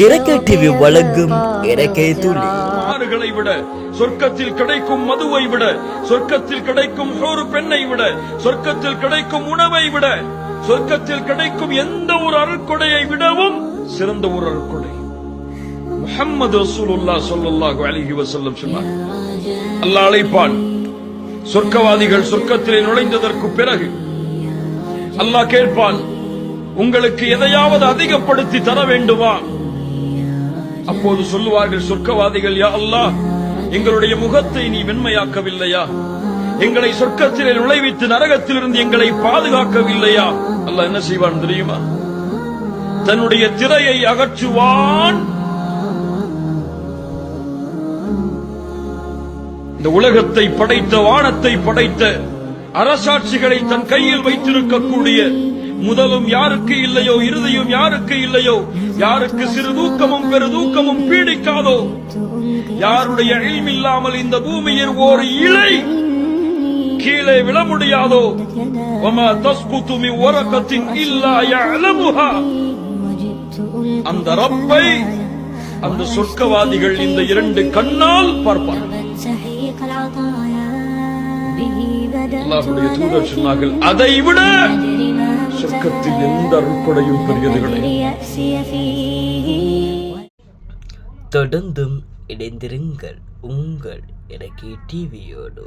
இறக்கை டிவி வழங்கும் இறக்கை துளி. ஆறுகளை விட சொர்க்கத்தில் கிடைக்கும் மதுவை விட சொர்க்கத்தில் கிடைக்கும் ஒரு பெண்ணை விட சொர்க்கத்தில் கிடைக்கும் உணவை விட சொர்க்கத்தில் கிடைக்கும் எந்த ஒரு அருட்கொடையை விடவும் சிறந்த ஒரு அருட்கொடை முஹம்மது ரசூலுல்லாஹ் ஸல்லல்லாஹு அலைஹி வஸல்லம் சொன்னார் அல்லாஹ் அழைப்பான். சொர்க்கவாதிகள் சொர்க்கத்திலே நுழைந்ததற்கு பிறகு அல்லாஹ் கேட்பான் உங்களுக்கு எதையாவது அதிகப்படுத்தி தர வேண்டுமா? அப்போது சொல்லுவார்கள் சொர்க்கவாதிகள் யா அல்லாஹ் எங்களுடைய முகத்தை நீ வெண்மையாக்கவில்லையா? எங்களை சொர்க்கத்திலே நுழைவித்து நரகத்திலிருந்து எங்களை பாதுகாக்கவில்லையா? அல்ல என்ன செய்வான் தெரியுமா? தன்னுடைய திரையை அகற்றுவான். இந்த உலகத்தை படைத்த வானத்தை படைத்த அரசாட்சிகளை தன் கையில் வைத்திருக்கக்கூடிய முதலும் யாருக்கு இல்லையோ இருதையும் யாருக்கு இல்லையோ யாருக்கு சிறு தூக்கமும் பெருதூக்கமும் பீடிக்காதோ யாருடைய இல்லாமல் இந்த பூமியில் ஒரு இலை கீழே விழ முடியாதோ ஒமா தஸ்குத்துமி உறக்கத்தின் இல்லாய அலமுகா அந்த ரப்பை அந்த சொர்க்கவாதிகள் இந்த இரண்டு கண்ணால் பார்ப்பார்கள். அதை விட சொர்க்கத்தில் எந்த அருட்கொடையும் பெரியது கிடையாது தொடர்ந்தும் இணைந்திருங்கள் உங்கள் இலக்கிய டிவியோடு